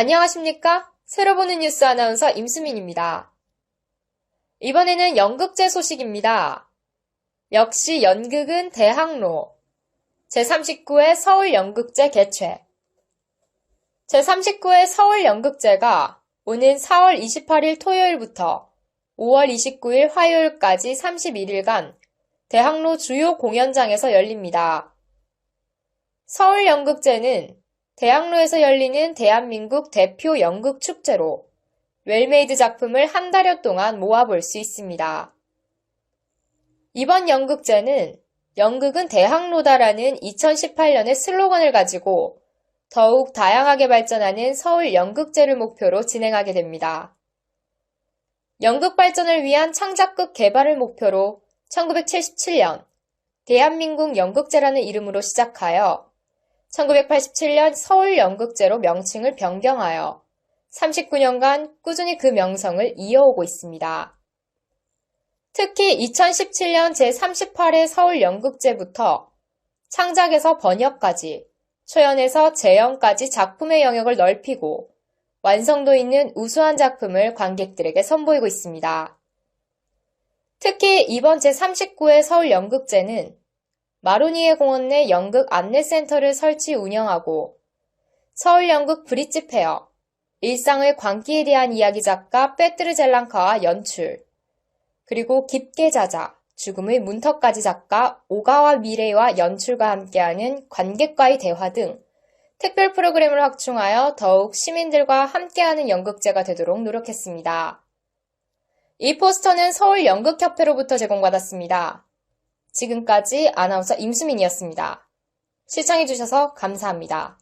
안녕하십니까? 새로 보는 뉴스 아나운서 임수민입니다. 이번에는 연극제 소식입니다. 역시 연극은 대학로. 제39회 서울연극제 개최. 제39회 서울연극제가 오는 4월 28일 토요일부터 5월 29일 화요일까지 31일간 대학로 주요 공연장에서 열립니다. 서울연극제는 대학로에서 열리는 대한민국 대표 연극 축제로 웰메이드 작품을 한 달여 동안 모아볼 수 있습니다. 이번 연극제는 연극은 대학로다라는 2018년의 슬로건을 가지고 더욱 다양하게 발전하는 서울 연극제를 목표로 진행하게 됩니다. 연극 발전을 위한 창작극 개발을 목표로 1977년 대한민국 연극제라는 이름으로 시작하여 1987년 서울연극제로 명칭을 변경하여 39년간 꾸준히 그 명성을 이어오고 있습니다. 특히 2017년 제38회 서울연극제부터 창작에서 번역까지, 초연에서 재연까지 작품의 영역을 넓히고 완성도 있는 우수한 작품을 관객들에게 선보이고 있습니다. 특히 이번 제39회 서울연극제는 마로니에 공원 내 연극 안내센터를 설치 운영하고 서울연극 브릿지 페어, 일상의 광기에 대한 이야기 작가 빼뜨르 젤랑카와 연출, 그리고 깊게 자자, 죽음의 문턱까지 작가 오가와 미래와 연출과 함께하는 관객과의 대화 등 특별 프로그램을 확충하여 더욱 시민들과 함께하는 연극제가 되도록 노력했습니다. 이 포스터는 서울연극협회로부터 제공받았습니다. 지금까지 아나운서 임수민이었습니다. 시청해주셔서 감사합니다.